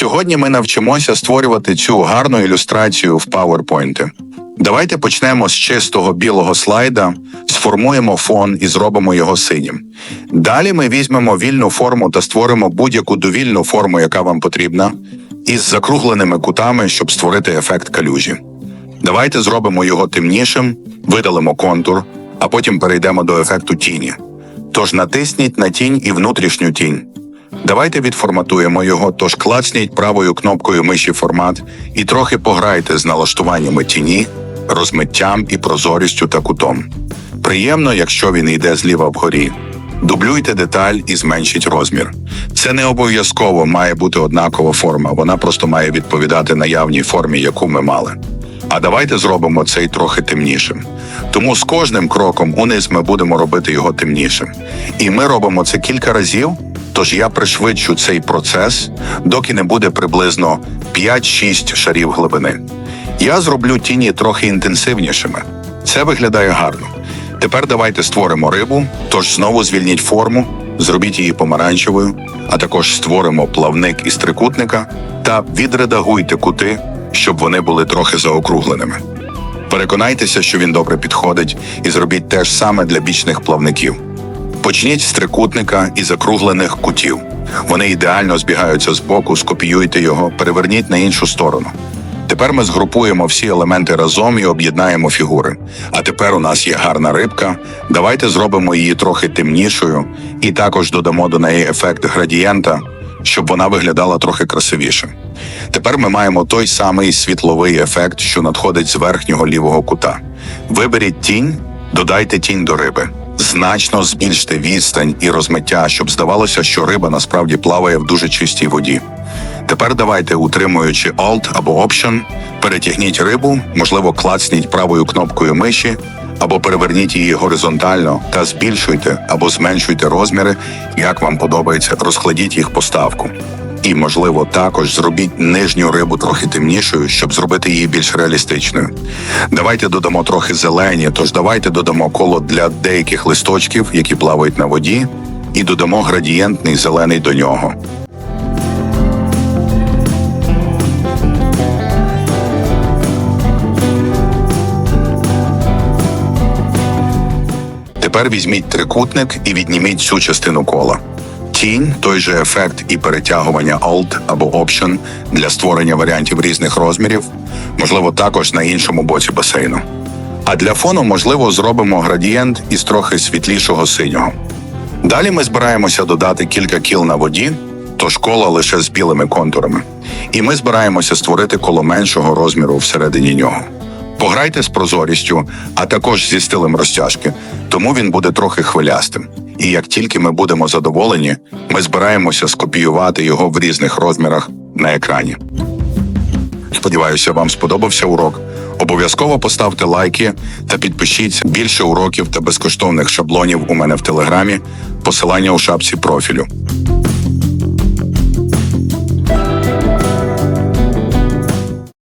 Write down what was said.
Сьогодні ми навчимося створювати цю гарну ілюстрацію в PowerPoint. Давайте почнемо з чистого білого слайда, сформуємо фон і зробимо його синім. Далі ми візьмемо вільну форму та створимо будь-яку довільну форму, яка вам потрібна, із закругленими кутами, щоб створити ефект калюжі. Давайте зробимо його темнішим, видалимо контур, а потім перейдемо до ефекту тіні. Тож натисніть на тінь і внутрішню тінь. Давайте відформатуємо його, тож клацніть правою кнопкою миші формат і трохи пограйте з налаштуваннями тіні, розмиттям і прозорістю та кутом. Приємно, якщо він йде зліва вгорі. Дублюйте деталь і зменшіть розмір. Це не обов'язково має бути однакова форма, вона просто має відповідати наявній формі, яку ми мали. А давайте зробимо цей трохи темнішим. Тому з кожним кроком униз ми будемо робити його темнішим. І ми робимо це кілька разів. Тож я пришвидшу цей процес, доки не буде приблизно 5-6 шарів глибини. Я зроблю тіні трохи інтенсивнішими. Це виглядає гарно. Тепер давайте створимо рибу, тож знову звільніть форму, зробіть її помаранчевою, а також створимо плавник із трикутника та відредагуйте кути, щоб вони були трохи заокругленими. Переконайтеся, що він добре підходить, і зробіть те ж саме для бічних плавників. Почніть з трикутника і закруглених кутів. Вони ідеально збігаються з боку, скопіюйте його, переверніть на іншу сторону. Тепер ми згрупуємо всі елементи разом і об'єднаємо фігури. А тепер у нас є гарна рибка. Давайте зробимо її трохи темнішою і також додамо до неї ефект градієнта, щоб вона виглядала трохи красивіше. Тепер ми маємо той самий світловий ефект, що надходить з верхнього лівого кута. Виберіть тінь, додайте тінь до риби. Значно збільште відстань і розмиття, щоб здавалося, що риба насправді плаває в дуже чистій воді. Тепер давайте, утримуючи Alt або Option, перетягніть рибу, можливо, клацніть правою кнопкою миші, або переверніть її горизонтально та збільшуйте або зменшуйте розміри, як вам подобається, розкладіть їх по ставку. І, можливо, також зробіть нижню рибу трохи темнішою, щоб зробити її більш реалістичною. Давайте додамо трохи зелені, тож давайте додамо коло для деяких листочків, які плавають на воді, і додамо градієнтний зелений до нього. Тепер візьміть трикутник і відніміть цю частину кола. Тінь той же ефект і перетягування Alt або Option для створення варіантів різних розмірів, можливо, також на іншому боці басейну. А для фону, можливо, зробимо градієнт із трохи світлішого синього. Далі ми збираємося додати кілька кіл на воді, тож кола лише з білими контурами. І ми збираємося створити коло меншого розміру всередині нього. Пограйте з прозорістю, а також зі стилем розтяжки, тому він буде трохи хвилястим. І як тільки ми будемо задоволені, ми збираємося скопіювати його в різних розмірах на екрані. Сподіваюся, вам сподобався урок. Обов'язково поставте лайки та підпишіться більше уроків та безкоштовних шаблонів у мене в телеграмі. Посилання у шапці профілю.